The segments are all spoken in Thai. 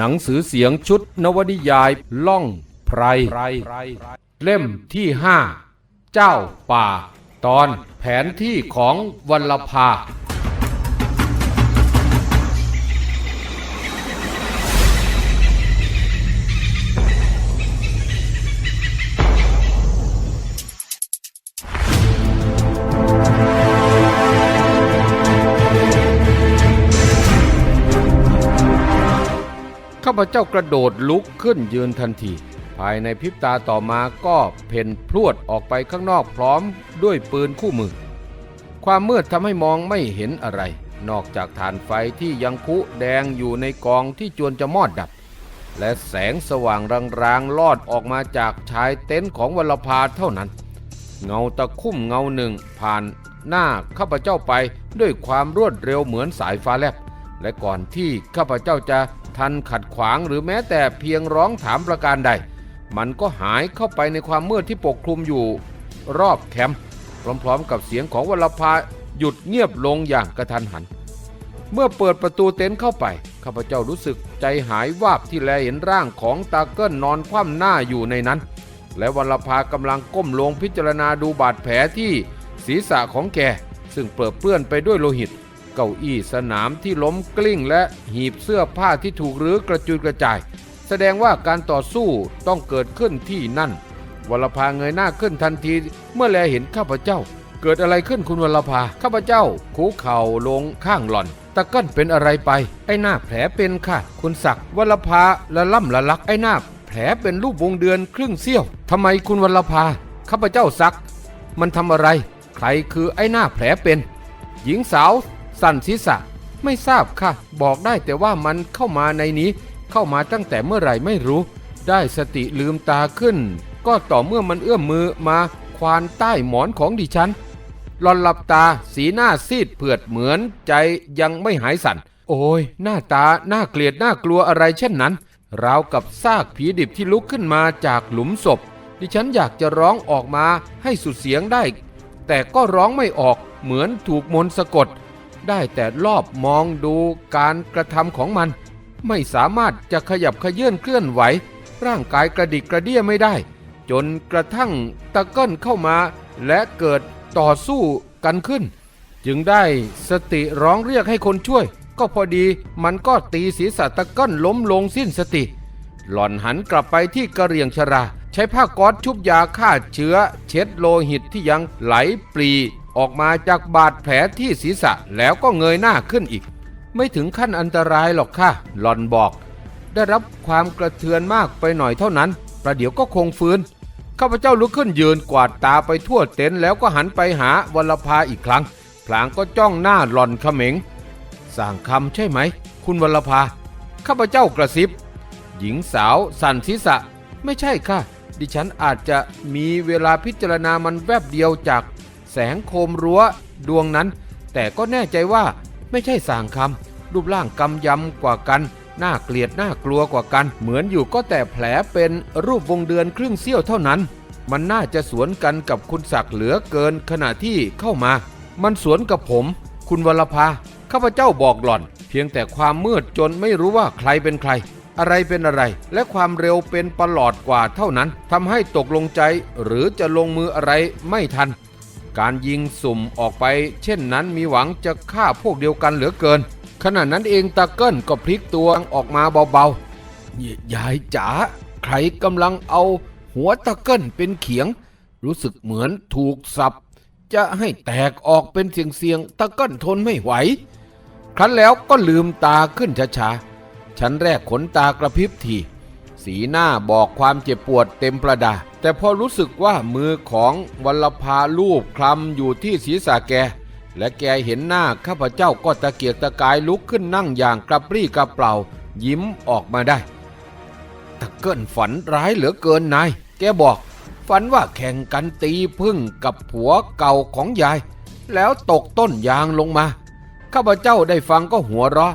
หนังสือเสียงชุดนวนิยายล่องไพร เล่มที่ห้า เจ้าป่า ตอนแผนที่ของวัลภา ข้าพเจ้ากระโดดลุกขึ้นยืนทันที ภายในพริบตาต่อมาก็เพ่นพรวดออกไปข้างนอกพร้อมด้วยปืนคู่มือ ความมืดทำให้มองไม่เห็นอะไร นอกจากฐานไฟที่ยังคุแดงอยู่ในกองที่จวนจะมอดดับ และแสงสว่างรางๆลอดออกมาจากชายเต็นท์ของวลภาเท่านั้น เงาตะคุ่มเงาหนึ่งผ่านหน้าข้าพเจ้าไปด้วยความรวดเร็วเหมือนสายฟ้าแลบและก่อนที่ข้าพเจ้าจะ ทันขัดขวางหรือแม้แต่เพียงร้องถามประการใด มันก็หายเข้าไปในความมืดที่ปกคลุมอยู่ รอบแคมป์พร้อมๆ กับเสียงของวลภาหยุดเงียบลงอย่างกระทันหัน เมื่อเปิดประตูเต็นท์เข้าไปข้าพเจ้ารู้สึกใจหายวาบที่แลเห็นร่างของตาเกิ้ลนอนคว่ำหน้าอยู่ในนั้น และวรภากำลังก้มลงพิจารณาดูบาดแผลที่ศีรษะของแกซึ่งเปื้อเปื้อนไปด้วยโลหิต เก้าอี้สนามที่ล้มกลิ้งและหีบเสื้อผ้าที่ถูกรื้อกระจุยกระจาย แสดงว่าการต่อสู้ต้องเกิดขึ้นที่นั่น วรภาเงยหน้าขึ้นทันที เมื่อแลเห็นข้าพเจ้า เกิดอะไรขึ้นคุณวรภาข้าพเจ้าคูเข่าลงข้างหล่อนตะกั้นเป็นอะไรไป ไอ้หน้าแผลเป็นค่ะ คุณศักดิ์วรภาละล่ำละลักไอ้หน้าแผลเป็นรูปวงเดือนครึ่งเสี้ยวทำไมคุณวรภาข้าพเจ้าซัก มันทำอะไร ใครคือไอ้หน้าแผลเป็น หญิงสาว สั่นศีรษะไม่ทราบค่ะ บอกได้แต่ว่ามันเข้ามาในนี้ เข้ามาตั้งแต่เมื่อไหร่ไม่รู้ ได้สติลืมตาขึ้น ก็ต่อเมื่อมันเอื้อมมือมาควานใต้หมอนของดิฉันหลอนหลับตาสีหน้าซีดเผือดเหมือนใจยังไม่หายสั่น โอ้ย หน้าตาน่าเกลียดน่ากลัวอะไรเช่นนั้น ราวกับซากผีดิบที่ลุกขึ้นมาจากหลุมศพ ดิฉันอยากจะร้องออกมาให้สุดเสียงได้ แต่ก็ร้องไม่ออกเหมือนถูกมนต์สะกด ได้แต่รอบมองดูการกระทำของมัน ไม่สามารถจะขยับขยื่นเคลื่อนไหว ร่างกายกระดิกกระเดี้ยไม่ได้ จนกระทั่งตะเกิ้ลเข้ามาและเกิดต่อสู้กันขึ้น จึงได้สติร้องเรียกให้คนช่วย ก็พอดีมันก็ตีศีรษะตะเกิ้ลล้มลงสิ้นสติ หล่อนหันกลับไปที่กระเรียงชรา ใช้ผ้าก๊อซชุบยาฆ่าเชื้อ เช็ดโลหิตที่ยังไหลปรี ออกมาจากบาดแผลที่ศีรษะแล้วก็เงยหน้าขึ้นอีก ไม่ถึงขั้นอันตรายหรอกค่ะ หลอนบอก ได้รับความกระเทือนมากไปหน่อยเท่านั้น ประเดี๋ยวก็คงฟื้น ข้าพเจ้าลุกขึ้นยืนกวาดตาไปทั่วเต็นท์แล้วก็หันไปหาวรภาอีกครั้ง พลางก็จ้องหน้าหลอนเขม็ง สั่งคำใช่ไหม คุณวรภา ข้าพเจ้ากระซิบ หญิงสาวสั่นศีรษะ ไม่ใช่ค่ะ ดิฉันอาจจะมีเวลาพิจารณามันแวบเดียวจาก แสงโคมรั้วดวงนั้น แต่ก็แน่ใจว่าไม่ใช่สางคำรูปร่างกำยำกว่ากันน่าเกลียดน่ากลัวกว่ากัน เหมือนอยู่ก็แต่แผลเป็นรูปวงเดือนครึ่งเสี้ยวเท่านั้น มันน่าจะสวนกันกับคุณศักดิ์เหลือเกินขณะที่เข้ามา มันสวนกับผม คุณวรภาข้าพเจ้าบอกหล่อน เพียงแต่ความมืดจนไม่รู้ว่าใครเป็นใคร อะไรเป็นอะไร และความเร็วเป็นประหลอดกว่าเท่านั้นทำให้ตกลงใจ หรือจะลงมืออะไรไม่ทัน การยิงสุ่มออกไป เช่นนั้นมีหวังจะฆ่าพวกเดียวกันเหลือเกิน ขณะนั้นเองตาเกิ้ลก็พลิกตัวออกมาเบาๆยายจ๋าใครกำลังเอาหัวตาเกิ้ลเป็นเขียง รู้สึกเหมือนถูกสับ จะให้แตกออกเป็นเสียงๆตะเกิ้ลทนไม่ไหว ครั้นแล้วก็ลืมตาขึ้นช้าๆชั้นแรกขนตากระพริบที สีหน้าบอกความเจ็บปวดเต็มประดา แต่พอรู้สึกว่ามือของวัลภาลูบคลำอยู่ที่ศีรษะแก และแกเห็นหน้าข้าพเจ้าก็ตะเกียกตะกายลุกขึ้นนั่งอย่างกระปรี้กระเปร่า ยิ้มออกมาได้ตะเกิ้ลฝันร้ายเหลือเกินนาย แกบอก ฝันว่าแข่งกันตีพึ่งกับผัวเก่าของยาย แล้วตกต้นยางลงมา ข้าพเจ้าได้ฟังก็หัวเราะ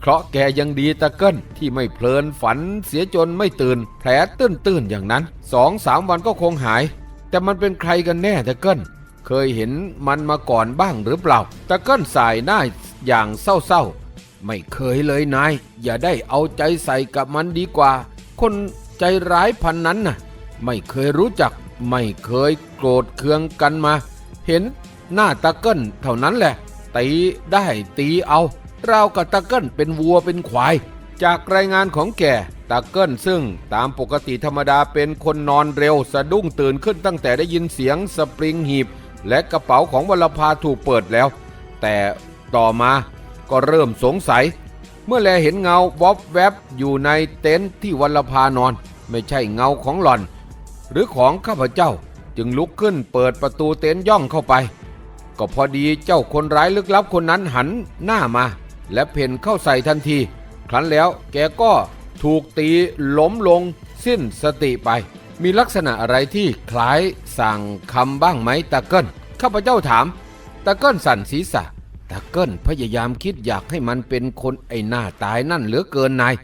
เคราะแกยังดีตะเกิ้ลที่ไม่เพลินฝันเสียจนไม่ตื่น แผลตื้นๆอย่างนั้นสองสามวันก็คงหาย แต่มันเป็นใครกันแน่ตะเกิ้ลเคยเห็นมันมาก่อนบ้างหรือเปล่าตะเกิ้ลสายหน้าอย่างเศร้าๆ ไม่เคยเลยนาย อย่าได้เอาใจใส่กับมันดีกว่า คนใจร้ายพันนั้นน่ะ ไม่เคยรู้จัก ไม่เคยโกรธเคืองกันมา เห็นหน้าตะเกิลเท่านั้นแหละตีได้ตีเอา ราวกับตะเกิลเป็นวัวเป็นควาย จากรายงานของแกตะเกิลซึ่งตามปกติธรรมดาเป็นคนนอนเร็วสะดุ้งตื่นขึ้นตั้งแต่ได้ยินเสียงสปริงหีบ และกระเป๋าของวรภาถูกเปิดแล้ว แต่ต่อมาก็เริ่มสงสัย เมื่อแลเห็นเงาวอบแวบอยู่ในเต็นท์ที่วัลภานอน ไม่ใช่เงาของหล่อน หรือของข้าพเจ้าจึงลุกขึ้นเปิดประตูเต็นท์ย่องเข้าไป ก็พอดีเจ้าคนร้ายลึกลับคนนั้นหันหน้ามา และเพ่นเข้าใส่ทันที ครั้นแล้วแกก็ถูกตีล้มลงสิ้นสติไป มีลักษณะอะไรที่คล้ายสั่งคำบ้างไหมตะเกิลข้าพเจ้าถามตะเกิลสั่นศีรษะตะเกิลพยายามคิดอยากให้มันเป็นคนไอ้หน้าตายนั่นเหลือเกินนาย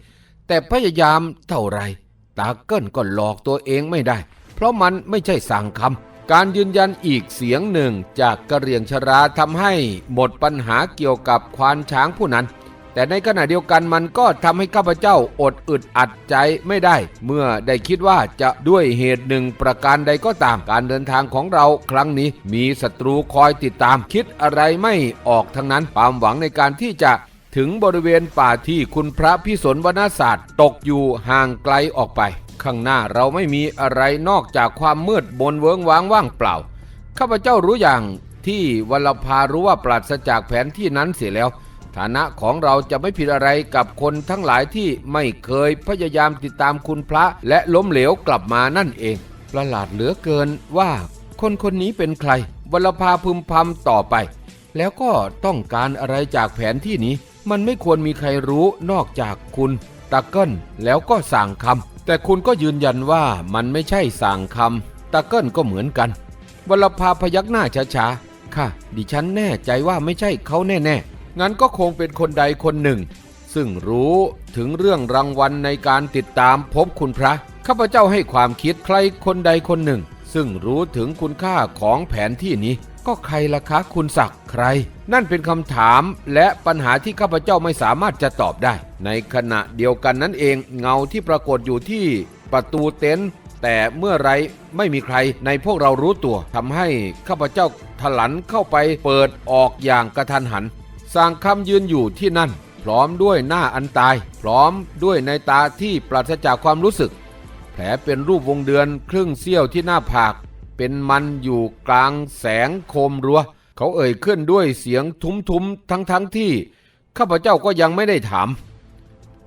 แต่พยายามเท่าไรตาเกิลก็หลอกตัวเองไม่ได้ เพราะมันไม่ใช่สั่งคำ การยืนยันอีกเสียงหนึ่งจากกระเรียงชราทำให้หมดปัญหาเกี่ยวกับควานช้างผู้นั้น แต่ในขณะเดียวกันมันก็ทำให้ข้าพเจ้าอดอึดอัดใจไม่ได้ เมื่อได้คิดว่าจะด้วยเหตุหนึ่งประการใดก็ตามการเดินทางของเราครั้งนี้ มีศัตรูคอยติดตาม คิดอะไรไม่ออกทั้งนั้นความหวังในการที่จะถึงบริเวณป่าที่คุณพระพิสนวนาศาสตร์ ตกอยู่ห่างไกลออกไป ข้างหน้าเราไม่มีอะไรนอกจากความมืดบนเวิงว้างว่างเปล่า ข้าพเจ้ารู้อย่างที่วัลภารู้ว่าปราศจากแผนที่นั้นเสียแล้ว ฐานะของเราจะไม่ผิดอะไรกับคนทั้งหลายที่ไม่เคยพยายามติดตามคุณพระและล้มเหลวกลับมานั่นเอง ประหลาดเหลือเกินว่าคนคนนี้เป็นใครวัลภาพึมพำต่อไป แล้วก็ต้องการอะไรจากแผนที่นี้ มันไม่ควรมีใครรู้นอกจากคุณตะเกิลแล้วก็สั่งคำ แต่คุณก็ยืนยันว่ามันไม่ใช่สั่งคำตะเกิลก็เหมือนกันวลภาพยักหน้าช้าๆ ค่ะ ดิฉันแน่ใจว่าไม่ใช่เขาแน่ๆ งั้นก็คงเป็นคนใดคนหนึ่ง ซึ่งรู้ถึงเรื่องรางวัลในการติดตามพบคุณพระ ข้าพเจ้าให้ความคิดใครคนใดคนหนึ่ง ซึ่งรู้ถึงคุณค่าของแผนที่นี้ ก็ใครล่ะคะคุณศักดิ์ใครนั่นเป็นคำถามและปัญหาที่ข้าพเจ้าไม่สามารถจะตอบได้ ในขณะเดียวกันนั้นเองเงาที่ปรากฏอยู่ที่ประตูเต็นท์แต่เมื่อไรไม่มีใครในพวกเรารู้ตัวทำให้ข้าพเจ้าถลันเข้าไปเปิดออกอย่างกระทันหันสางคำยืนอยู่ที่นั่น พร้อมด้วยหน้าอันตาย พร้อมด้วยในตาที่ปราศจากความรู้สึก แผลเป็นรูปวงเดือนครึ่งเสี้ยวที่หน้าผาก เป็นมันอยู่กลางแสงโคมรัว เขาเอ่ยขึ้นด้วยเสียงทุ้มๆ ทั้งๆที่ ข้าพเจ้าก็ยังไม่ได้ถาม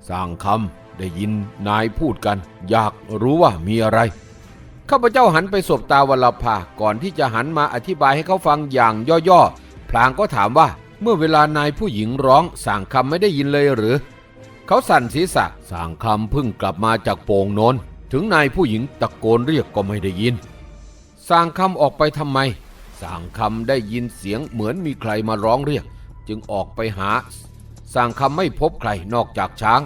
สร้างคำได้ยินนายพูดกัน อยากรู้ว่ามีอะไร ข้าพเจ้าหันไปสบตาวลภาก่อนที่จะหันมาอธิบายให้เขาฟังอย่างย่อๆ พลางก็ถามว่าเมื่อเวลานายผู้หญิงร้องสร้างคำไม่ได้ยินเลยหรือ เขาสั่นศีรษะสร้างคำเพิ่งกลับมาจากโป่งโนนถึงนายผู้หญิงตะโกนเรียกก็ไม่ได้ยินสร้างคำออกไปทำไม สางคำได้ยินเสียงเหมือนมีใครมาร้องเรียก จึงออกไปหาสางคำไม่พบใครนอกจากช้าง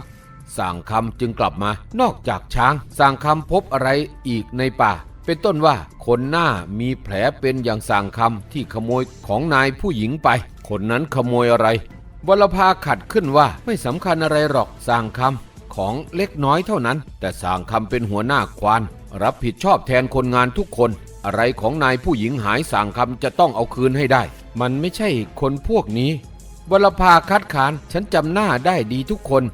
สางคำจึงกลับมา นอกจากช้างสางคำพบอะไรอีกในป่า เป็นต้นว่าคนหน้ามีแผลเป็นอย่างสางคำที่ขโมยของนายผู้หญิงไป คนนั้นขโมยอะไรวรภาขัดขึ้นว่าไม่สำคัญอะไรหรอกสางคำของเล็กน้อยเท่านั้น แต่สางคำเป็นหัวหน้าควาน รับผิดชอบแทนคนงานทุกคน อะไรของนายผู้หญิงหายสร้างคำจะต้องเอาคืนให้ได้ มันไม่ใช่คนพวกนี้วรภาคัดค้านฉันจำหน้าได้ดีทุกคน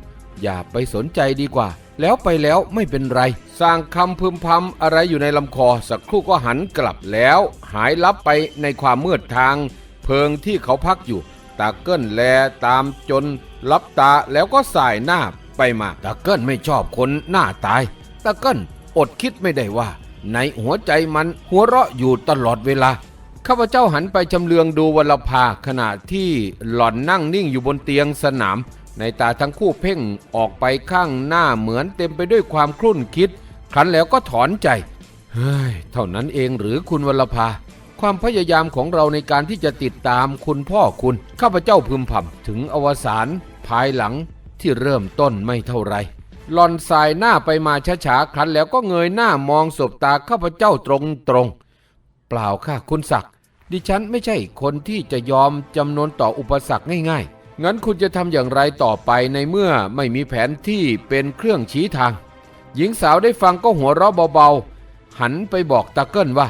อย่าไปสนใจดีกว่า แล้วไปแล้วไม่เป็นไร สร้างคำพึมพำอะไรอยู่ในลำคอสักครู่ก็หันกลับแล้ว หายลับไปในความมืดทาง เพิงที่เขาพักอยู่ ตาเกิ้ลแลตามจนลับตาแล้วก็สายหน้าไปมาตาเกิ้ลไม่ชอบคนหน้าตายตาเกิ้ล อดคิดไม่ได้ว่า ในหัวใจมันหัวเราะอยู่ตลอดเวลา ข้าพเจ้าหันไปชำเลืองดูวลภาขณะที่หล่อนนั่งนิ่งอยู่บนเตียงสนาม ในตาทั้งคู่เพ่งออกไปข้างหน้าเหมือนเต็มไปด้วยความครุ่นคิด ครั้นแล้วก็ถอนใจ เฮ้ย เท่านั้นเองหรือคุณวลภาความพยายามของเราในการที่จะติดตามคุณพ่อคุณ ข้าพเจ้าพึมพำถึงอวสานภายหลังที่เริ่มต้นไม่เท่าไร หลอนสายหน้าไปมาช้าๆครั้นแล้วก็เงยหน้ามองสบตาข้าพเจ้าตรงๆ เปล่าค่ะคุณศักดิ์ดิฉันไม่ใช่คนที่จะยอมจำนนต่ออุปสรรคง่ายๆ งั้นคุณจะทำอย่างไรต่อไปในเมื่อไม่มีแผนที่เป็นเครื่องชี้ทาง หญิงสาวได้ฟังก็หัวเราะเบาๆ หันไปบอกตะเกิลว่า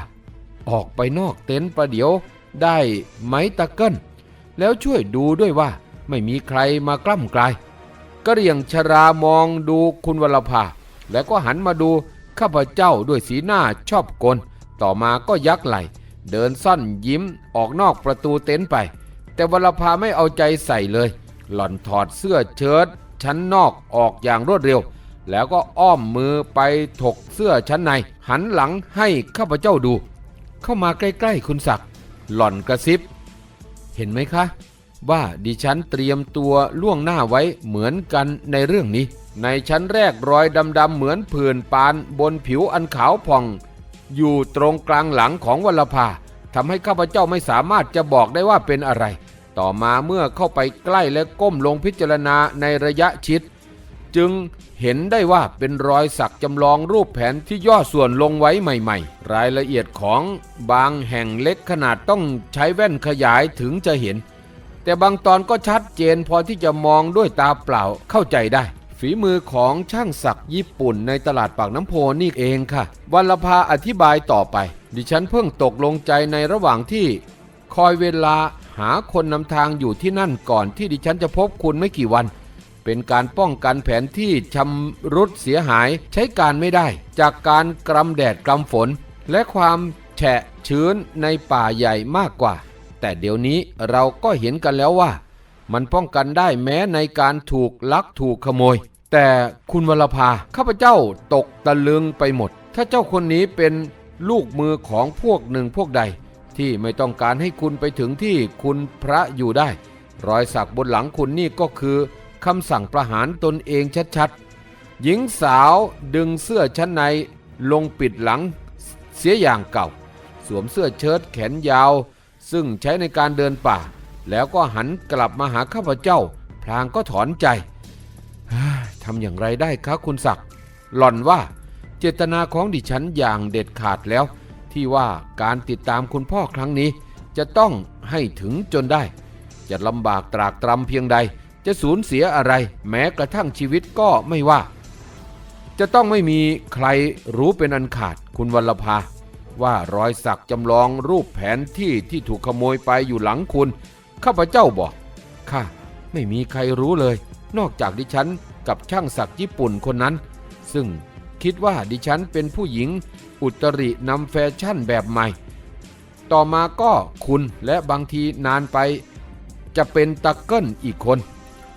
ออกไปนอกเต็นท์ประเดี๋ยวได้ไหมตะเกิลแล้วช่วยดูด้วยว่าไม่มีใครมากล้ำกลาย กระเรียงชรามองดูคุณวรภา แล้วก็หันมาดูข้าพเจ้าด้วยสีหน้าชอบกล ต่อมาก็ยักไหล เดินซ่อนยิ้มออกนอกประตูเต็นท์ไป แต่วรภาไม่เอาใจใส่เลย หล่อนถอดเสื้อเชิ้ตชั้นนอกออกอย่างรวดเร็ว แล้วก็อ้อมมือไปถกเสื้อชั้นใน หันหลังให้ข้าพเจ้าดู เข้ามาใกล้ๆคุณศักดิ์หล่อนกระซิบ เห็นไหมคะ ว่าดิฉันเตรียมตัวล่วงหน้าไว้เหมือนกันในเรื่องนี้ ในชั้นแรกรอยดำๆเหมือนผื่นปานบนผิวอันขาวผ่อง อยู่ตรงกลางหลังของวัลภาทำให้ข้าพเจ้าไม่สามารถจะบอกได้ว่าเป็นอะไร ต่อมาเมื่อเข้าไปใกล้และก้มลงพิจารณาในระยะชิด จึงเห็นได้ว่าเป็นรอยสักจำลองรูปแผนที่ย่อส่วนลงไว้ใหม่ ๆ รายละเอียดของบางแห่งเล็กขนาดต้องใช้แว่นขยายถึงจะเห็น แต่บางตอนก็ชัดเจนพอที่จะมองด้วยตาเปล่าเข้าใจได้ ฝีมือของช่างศักดิ์ญี่ปุ่นในตลาดปากน้ำโพนี่เองค่ะวัลภาอธิบายต่อไป ดิฉันเพิ่งตกลงใจในระหว่างที่ คอยเวลาหาคนนำทางอยู่ที่นั่นก่อนที่ดิฉันจะพบคุณไม่กี่วัน เป็นการป้องกันแผนที่ชำรุดเสียหายใช้การไม่ได้ จากการกรำแดดกรำฝน และความแฉะชื้นในป่าใหญ่มากกว่า แต่เดี๋ยวนี้เราก็เห็นกันแล้วว่า มันป้องกันได้แม้ในการถูกลักถูกขโมย แต่คุณวรภาข้าพเจ้าตกตะลึงไปหมด ถ้าเจ้าคนนี้เป็นลูกมือของพวกหนึ่งพวกใด ที่ไม่ต้องการให้คุณไปถึงที่คุณพระอยู่ได้ รอยสักบนหลังคุณนี่ก็คือคำสั่งประหารตนเองชัดๆ หญิงสาวดึงเสื้อชั้นในลงปิดหลังเสียอย่างเก่า สวมเสื้อเชิ้ตแขนยาว ซึ่งใช้ในการเดินป่า แล้วก็หันกลับมาหาข้าพเจ้า พลางก็ถอนใจทำอย่างไรได้คะคุณศักดิ์หล่อนว่า เจตนาของดิฉันอย่างเด็ดขาดแล้ว ที่ว่าการติดตามคุณพ่อครั้งนี้ จะต้องให้ถึงจนได้ จะลำบากตรากตรำเพียงใด จะสูญเสียอะไร แม้กระทั่งชีวิตก็ไม่ว่า จะต้องไม่มีใครรู้เป็นอันขาดคุณวัลภา ว่ารอยสักจำลองรูปแผนที่ที่ถูกขโมยไปอยู่หลังคุณ ข้าพเจ้าบอกข้าไม่มีใครรู้เลย นอกจากดิฉันกับช่างสักญี่ปุ่นคนนั้น ซึ่งคิดว่าดิฉันเป็นผู้หญิงอุตรินำแฟชั่นแบบใหม่ ต่อมาก็คุณและบางทีนานไป จะเป็นตะเกิลอีกคน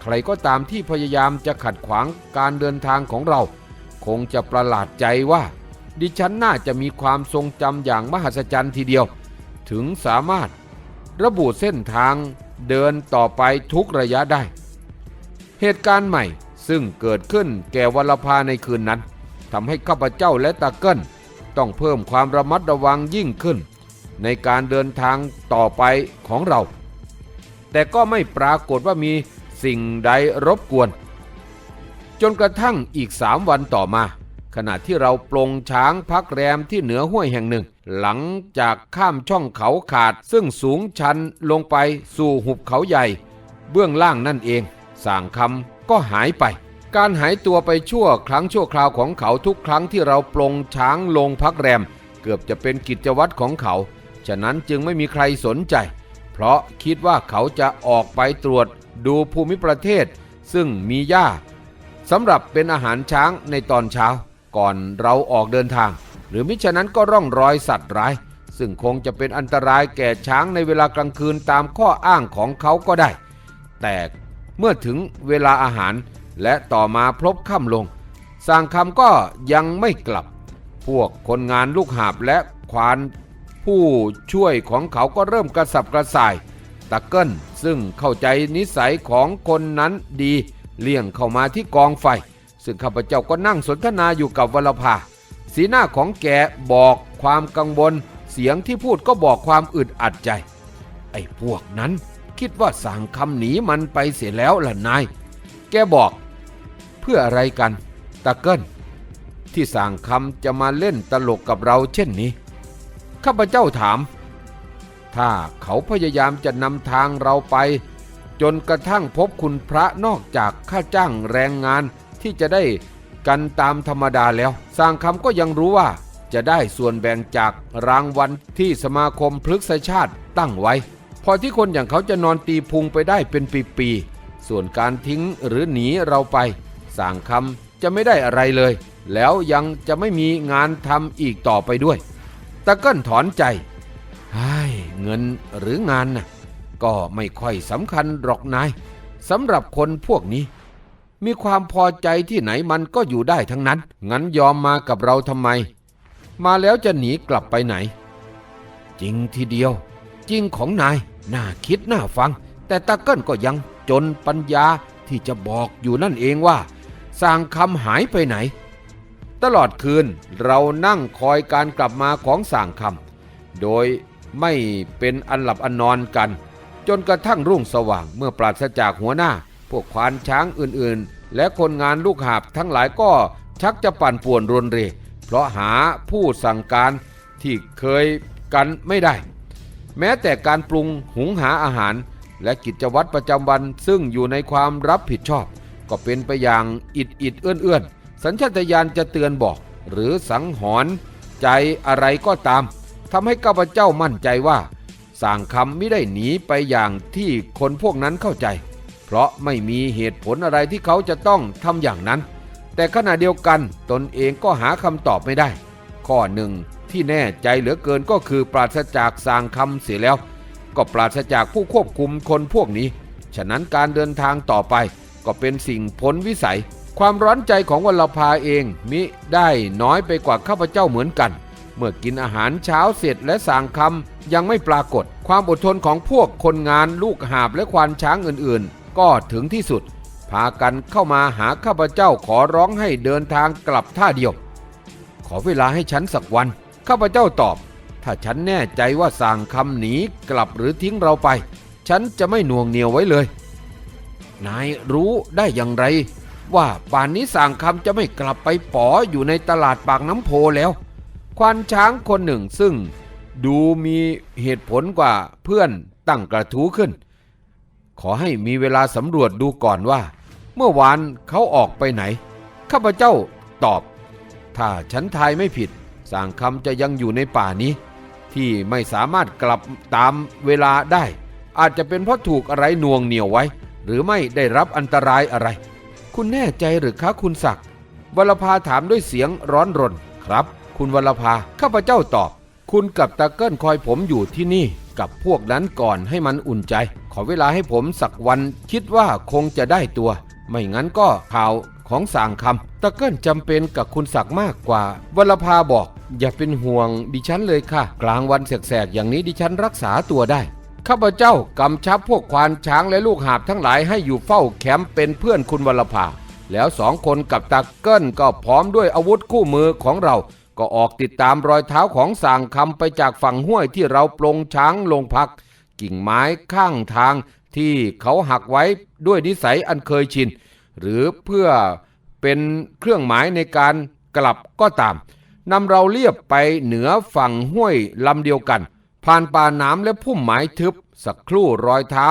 ใครก็ตามที่พยายามจะขัดขวางการเดินทางของเรา คงจะประหลาดใจว่า ดิฉันน่าจะมีความทรงจำอย่างมหัศจรรย์ทีเดียว ถึงสามารถระบุเส้นทางเดินต่อไปทุกระยะได้ เหตุการณ์ใหม่ซึ่งเกิดขึ้นแก่วัลภาในคืนนั้นทำให้ข้าพเจ้าและตาเกิลต้องเพิ่มความระมัดระวังยิ่งขึ้น ในการเดินทางต่อไปของเรา แต่ก็ไม่ปรากฏว่ามีสิ่งใดรบกวน จนกระทั่งอีกสามวันต่อมา ขณะที่เราปลงช้างพักแรมที่เหนือห้วยแห่งหนึ่ง หลังจากข้ามช่องเขาขาด ซึ่งสูงชันลงไปสู่หุบเขาใหญ่ เบื้องล่างนั่นเองสางคำก็หายไป การหายตัวไปชั่วครั้งชั่วคราวของเขาทุกครั้งที่เราปลงช้างลงพักแรม เกือบจะเป็นกิจวัตรของเขา ฉะนั้นจึงไม่มีใครสนใจ เพราะคิดว่าเขาจะออกไปตรวจดูภูมิประเทศ ซึ่งมีหญ้าสำหรับเป็นอาหารช้างในตอนเช้า ก่อนเราออกเดินทาง หรือมิฉะนั้นก็ร่องรอยสัตว์ร้าย ซึ่งคงจะเป็นอันตรายแก่ช้างในเวลากลางคืนตามข้ออ้างของเขาก็ได้ แต่เมื่อถึงเวลาอาหารและต่อมาพลบค่ำลงสร้างคำก็ยังไม่กลับ พวกคนงานลูกหาบและควานผู้ช่วยของเขาก็เริ่มกระสับกระส่ายตะเกิลซึ่งเข้าใจนิสัยของคนนั้นดี เลี่ยงเข้ามาที่กองไฟ ซึ่งข้าพเจ้าก็นั่งสนทนาอยู่กับวลภาสีหน้าของแกบอกความกังวลเสียงที่พูดก็บอกความอึดอัดใจ ไอ้พวกนั้นคิดว่าสั่งคำหนีมันไปเสียแล้วล่ะนาย แกบอก เพื่ออะไรกันตะเกิลที่สั่งคำจะมาเล่นตลกกับเราเช่นนี้ ข้าพเจ้าถาม ถ้าเขาพยายามจะนำทางเราไป จนกระทั่งพบคุณพระนอกจากค่าจ้างแรงงาน ที่จะได้กันตามธรรมดาแล้วสร้างคำก็ยังรู้ว่า จะได้ส่วนแบ่งจากรางวัลที่สมาคมพฤกษชาติตั้งไว้ พอที่คนอย่างเขาจะนอนตีพุงไปได้เป็นปีๆส่วนการทิ้งหรือหนีเราไปสร้างคำจะไม่ได้อะไรเลย แล้วยังจะไม่มีงานทำอีกต่อไปด้วยตะเกิ้ลถอนใจไอ้เงินหรืองานน่ะก็ไม่ค่อยสำคัญหรอกนายสำหรับคนพวกนี้ มีความพอใจที่ไหนมันก็อยู่ได้ทั้งนั้น งั้นยอมมากับเราทำไม มาแล้วจะหนีกลับไปไหน จริงทีเดียว จริงของนาย น่าคิดน่าฟัง แต่ตาเกิ้ลก็ยังจนปัญญาที่จะบอกอยู่นั่นเองว่าสร้างคำหายไปไหน ตลอดคืนเรานั่งคอยการกลับมาของสร้างคำโดยไม่เป็นอันหลับอันนอนกัน จนกระทั่งรุ่งสว่างเมื่อปราศจากหัวหน้า พวกควานช้างอื่นๆ และคนงานลูกหาบทั้งหลายก็ชักจะปั่นป่วนรนเร เพราะหาผู้สั่งการที่เคยกันไม่ได้ แม้แต่การปรุงหุงหาอาหาร และกิจวัตรประจำวันซึ่งอยู่ในความรับผิดชอบ ก็เป็นไปอย่างอิดอิดเอื้อนเอื้อนสัญชาตญาณจะเตือนบอก หรือสังหรณ์ใจอะไรก็ตามทำให้ข้าพเจ้ามั่นใจว่าสร้างคำไม่ได้หนีไปอย่างที่คนพวกนั้นเข้าใจ เพราะไม่มีเหตุผลอะไรที่เขาจะต้องทำอย่างนั้น แต่ขณะเดียวกันตนเองก็หาคำตอบไม่ได้ ข้อหนึ่งที่แน่ใจเหลือเกินก็คือปราศจากสางคำเสียแล้ว ก็ปราศจากผู้ควบคุมคนพวกนี้ ฉะนั้นการเดินทางต่อไป ก็เป็นสิ่งพ้นวิสัย ความร้อนใจของวัลภาเองมิได้น้อยไปกว่าข้าพเจ้าเหมือนกัน เมื่อกินอาหารเช้าเสร็จและสางคำยังไม่ปรากฏ ความอดทนของพวกคนงานลูกหาบและควานช้างอื่น ก็ถึงที่สุด พากันเข้ามาหาข้าพเจ้าขอร้องให้เดินทางกลับท่าเดียว ขอเวลาให้ฉันสักวัน ข้าพเจ้าตอบ ถ้าฉันแน่ใจว่าสั่งคำหนีกลับหรือทิ้งเราไป ฉันจะไม่หน่วงเหนียวไว้เลย นายรู้ได้อย่างไร ว่าป่านนี้สั่งคำจะไม่กลับไปป๋ออยู่ในตลาดปากน้ำโพแล้วควานช้างคนหนึ่งซึ่งดูมีเหตุผลกว่าเพื่อนตั้งกระทู้ขึ้น ขอให้มีเวลาสำรวจดูก่อนว่า เมื่อวานเขาออกไปไหน ข้าพเจ้าตอบ ถ้าฉันทายไม่ผิดสางคำจะยังอยู่ในป่านี้ ที่ไม่สามารถกลับตามเวลาได้ อาจจะเป็นเพราะถูกอะไรน่วงเหนี่ยวไว้ หรือไม่ได้รับอันตรายอะไร คุณแน่ใจหรือคะคุณศักดิ์วรภาถามด้วยเสียงร้อนรนครับ คุณวรภาข้าพเจ้าตอบ คุณกับตาเกิ้ลคอยผมอยู่ที่นี่ กับพวกนั้นก่อนให้มันอุ่นใจ ขอเวลาให้ผมสักวันคิดว่าคงจะได้ตัว ไม่งั้นก็ข่าวของสางคำตะเกิ้ลจำเป็นกับคุณศักดิ์มากกว่า วรภาบอก อย่าเป็นห่วงดิฉันเลยค่ะ กลางวันแสกๆอย่างนี้ดิฉันรักษาตัวได้ข้าพเจ้ากำชับพวกควานช้างและลูกหาบทั้งหลายให้อยู่เฝ้าแคมป์เป็นเพื่อนคุณวรภาแล้วสองคนกับตาเกิ้ลก็พร้อมด้วยอาวุธคู่มือของเรา ก็ออกติดตามรอยเท้าของสางคำไปจากฝั่งห้วยที่เราปลงช้างลงพัก กิ่งไม้ข้างทางที่เขาหักไว้ด้วยนิสัยอันเคยชิน หรือเพื่อเป็นเครื่องหมายในการกลับก็ตามนำเราเลียบไปเหนือฝั่งห้วยลำเดียวกัน ผ่านป่าน้ำและพุ่มไม้ทึบ สักครู่รอยเท้า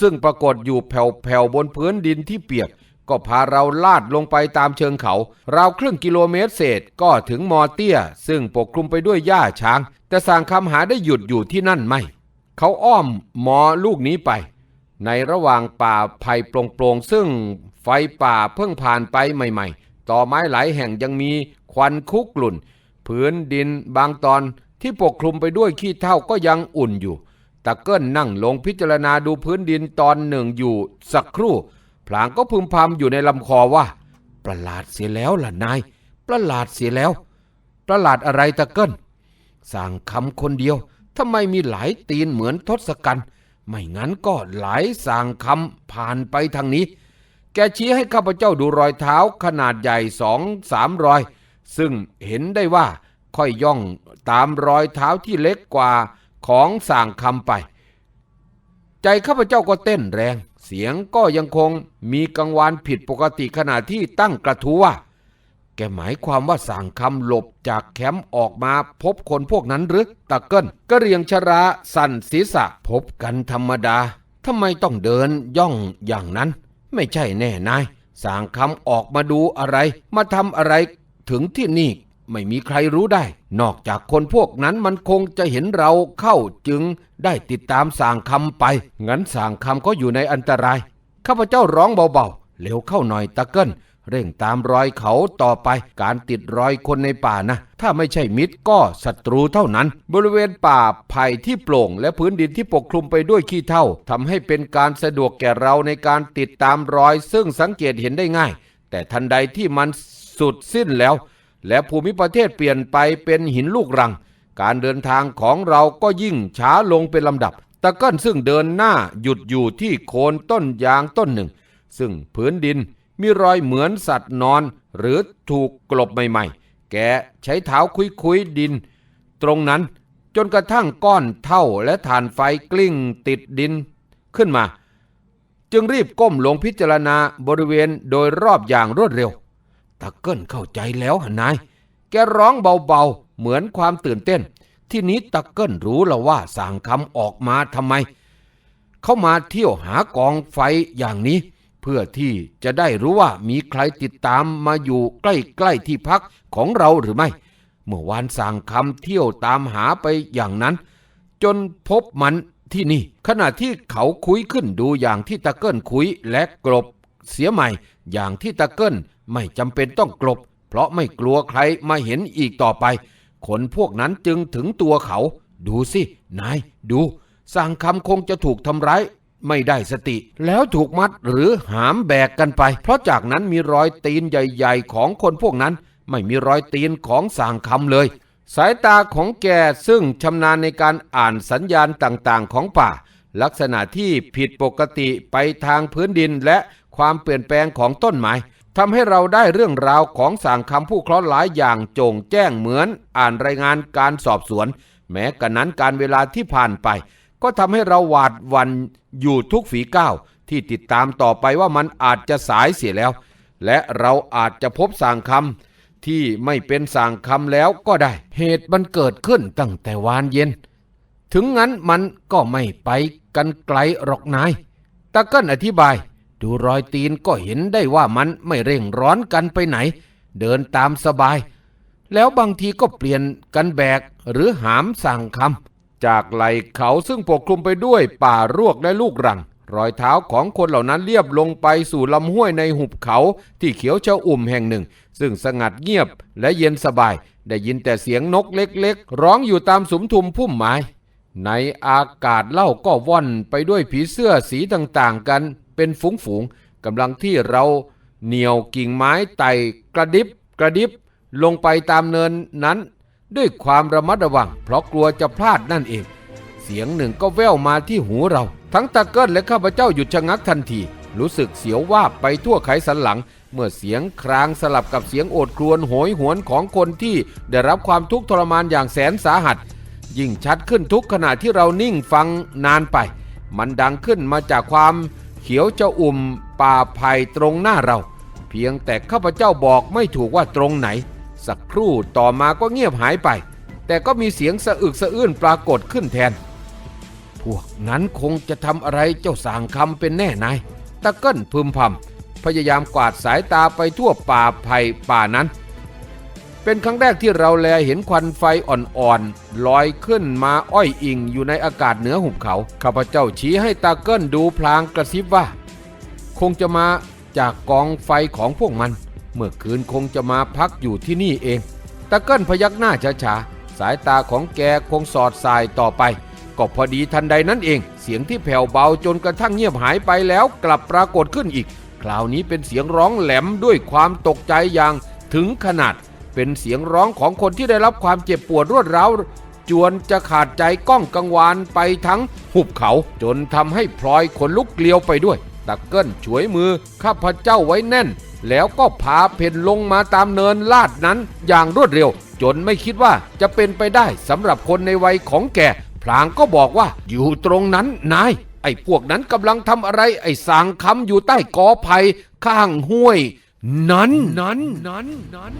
ซึ่งปรากฏอยู่แผ่วๆบนพื้นดินที่เปียก ก็พาเราลาดลงไปตามเชิงเขา ราวครึ่งกิโลเมตรเศษก็ถึงมอเตี้ย ซึ่งปกคลุมไปด้วยหญ้าช้าง แต่สางคำหาได้หยุดอยู่ที่นั่นไม่ เขาอ้อมมอลูกนี้ไป ในระหว่างป่าไผ่โปร่งๆ ซึ่งไฟป่าเพิ่งผ่านไปใหม่ๆ ต่อไม้หลายแห่งยังมีควันคุกกลุ่นพื้นดินบางตอนที่ปกคลุมไปด้วยขี้เถ้าก็ยังอุ่นอยู่ตะเกิ้ลนั่งลงพิจารณาดูพื้นดินตอนหนึ่งอยู่สักครู่ ลางก็พึมพำอยู่ในลำคอว่า ประหลาดเสียแล้วล่ะนาย ประหลาดเสียแล้ว ประหลาดอะไรตะเกิลสั่งคำคนเดียวทำไมมีหลายตีนเหมือนทศกัณฐ์ไม่งั้นก็หลายสั่งคำผ่านไปทางนี้ แกชี้ให้ข้าพเจ้าดูรอยเท้าขนาดใหญ่สองสามรอย ซึ่งเห็นได้ว่าค่อยย่องตามรอยเท้าที่เล็กกว่าของสั่งคำไป ใจข้าพเจ้าก็เต้นแรง สียงก็ยังคงมีกังวานผิดปกติขณะที่ตั้งกระทู้ว่าแกหมายความว่าสั่งคำหลบจากแคมป์ออกมาพบคนพวกนั้นหรือตะเกิลก็เรียงชราสั่นศีรษะพบกันธรรมดาทำไมต้องเดินย่องอย่างนั้น ไม่ใช่แน่นายสางคำออกมาดูอะไร มาทำอะไรถึงที่นี่ ไม่มีใครรู้ได้ นอกจากคนพวกนั้นมันคงจะเห็นเราเข้าจึงได้ติดตามสางคำไป งั้นสางคำก็อยู่ในอันตราย ข้าพเจ้าร้องเบาๆเร็วเข้าหน่อยตะเกิลเร่งตามรอยเขาต่อไป การติดรอยคนในป่านะ ถ้าไม่ใช่มิตรก็ศัตรูเท่านั้น บริเวณป่าไผ่ที่โปร่ง และพื้นดินที่ปกคลุมไปด้วยขี้เถ้าทำให้เป็นการสะดวกแก่เราในการติดตามรอย ซึ่งสังเกตเห็นได้ง่าย แต่ทันใดที่มันสุดสิ้นแล้ว และภูมิประเทศเปลี่ยนไปเป็นหินลูกรัง การเดินทางของเราก็ยิ่งช้าลงเป็นลำดับ ตะเกิ้ลซึ่งเดินหน้าหยุดอยู่ที่โคนต้นยางต้นหนึ่ง ซึ่งพื้นดินมีรอยเหมือนสัตว์นอน หรือถูกกลบใหม่ๆ แกใช้เท้าคุยๆดิน ตรงนั้นจนกระทั่งก้อนเท่าและฐานไฟกลิ้งติดดินขึ้นมา จึงรีบก้มลงพิจารณาบริเวณโดยรอบอย่างรวดเร็ว ตะเกิ้ลเข้าใจแล้วนาย แกร้องเบาๆ เหมือนความตื่นเต้น ที่นี้ตะเกิ้ลรู้แล้วว่าสั่งคำออกมาทำไม เข้ามาเที่ยวหากองไฟอย่างนี้ เพื่อที่จะได้รู้ว่ามีใครติดตามมาอยู่ใกล้ๆที่พักของเราหรือไม่ เมื่อวานสั่งคำเที่ยวตามหาไปอย่างนั้น จนพบมันที่นี่ ขณะที่เขาคุยขึ้นดูอย่างที่ตะเกิ้ลคุยและกลบเสียใหม่อย่างที่ตะเกิ้ล ไม่จำเป็นต้องกลบ เพราะไม่กลัวใครมาเห็นอีกต่อไป คนพวกนั้นจึงถึงตัวเขา ดูสิ นาย ดู สั่งคำคงจะถูกทำร้าย ไม่ได้สติ แล้วถูกมัดหรือหามแบกกันไป เพราะจากนั้นมีรอยตีนใหญ่ๆ ของคนพวกนั้น ไม่มีรอยตีนของสางคำเลย สายตาของแกซึ่งชำนาญในการอ่านสัญญาณต่างๆ ของป่า ลักษณะที่ผิดปกติไปทางพื้นดินและความเปลี่ยนแปลงของต้นไม้ ทำให้เราได้เรื่องราวของสางคำผู้เคราะห์หลายอย่างโจงแจ้งเหมือน อ่านรายงานการสอบสวน แม้กระนั้นการเวลาที่ผ่านไป ก็ทำให้เราหวาดวันอยู่ทุกฝีก้าวที่ติดตามต่อไปว่ามันอาจจะสายเสียแล้ว และเราอาจจะพบสางคำที่ไม่เป็นสางคำแล้วก็ได้ เหตุมันเกิดขึ้นตั้งแต่วานเย็น ถึงงั้นมันก็ไม่ไปกันไกลหรอกนายตะเกิ้ลอธิบาย ดูรอยตีนก็เห็นได้ว่ามันไม่เร่งร้อนกันไปไหน เดินตามสบาย แล้วบางทีก็เปลี่ยนกันแบกหรือหามสั่งคำจากไหลเขาซึ่งปกคลุมไปด้วยป่ารวกและลูกรัง รอยเท้าของคนเหล่านั้นเลียบลงไปสู่ลำห้วยในหุบเขาที่เขียวเชาอุ่มแห่งหนึ่ง ซึ่งสงัดเงียบและเย็นสบาย ได้ยินแต่เสียงนกเล็กๆ ร้องอยู่ตามสุมทุมพุ่มไม้ในอากาศเล่าก็ว่อนไปด้วยผีเสื้อสีต่างๆกัน เป็นฝูงๆกำลังที่เราเหนี่ยวกิ่งไม้ไต่กระดิบกระดิบลงไปตามเนินนั้น ด้วยความระมัดระวัง เพราะกลัวจะพลาดนั่นเอง เสียงหนึ่งก็แว่วมาที่หูเรา ทั้งตะเกิลและข้าพเจ้าหยุดชะงักทันที รู้สึกเสียวว่าไปทั่วไขสันหลัง เมื่อเสียงครางสลับกับเสียงโอดครวญโหยหวนของคนที่ได้รับความทุกข์ทรมานอย่างแสนสาหัส ยิ่งชัดขึ้นทุกขณะที่เรานิ่งฟังนานไป มันดังขึ้นมาจากความ เขียวจะอุ่มป่าไผ่ตรงหน้าเรา เพียงแต่ข้าพเจ้าบอกไม่ถูกว่าตรงไหน สักครู่ต่อมาก็เงียบหายไป แต่ก็มีเสียงสะอึกสะอื้นปรากฏขึ้นแทน พวกนั้นคงจะทำอะไรเจ้าสางคำเป็นแน่นายตะเกิ้ลพึมพำพยายามกวาดสายตาไปทั่วป่าไผ่ป่านั้น เป็นครั้งแรกที่เราแลเห็นควันไฟอ่อนๆลอยขึ้นมาอ้อยอิงอยู่ในอากาศเหนือหุบเขา ข้าพเจ้าชี้ให้ตาเกิ้ลดูพลางกระซิบว่า คงจะมาจากกองไฟของพวกมัน เมื่อคืนคงจะมาพักอยู่ที่นี่เองตะเกิ้ลพยักหน้าช้าๆ สายตาของแกคงสอดสายต่อไปก็พอดีทันใดนั้นเอง เสียงที่แผ่วเบาจนกระทั่งเงียบหายไปแล้วกลับปรากฏขึ้นอีก คราวนี้เป็นเสียงร้องแหลมด้วยความตกใจอย่างถึงขนาด เป็นเสียงร้องของคนที่ได้รับความเจ็บปวดรวดร้าวจวนจะขาดใจก้องกังวานไปทั้งหุบเขา จนทำให้พลอยขนลุกเกลียวไปด้วย ตะเกิ้ลช่วยมือข้าพเจ้าไว้แน่น แล้วก็พาเพนลงมาตามเนินลาดนั้นอย่างรวดเร็ว จนไม่คิดว่าจะเป็นไปได้สำหรับคนในวัยของแกพลางก็บอกว่าอยู่ตรงนั้นนาย ไอ้พวกนั้นกำลังทำอะไร ไอ้สางคำอยู่ใต้กอไผ่ข้างห้วย นั้นนั้นนั้นนั้น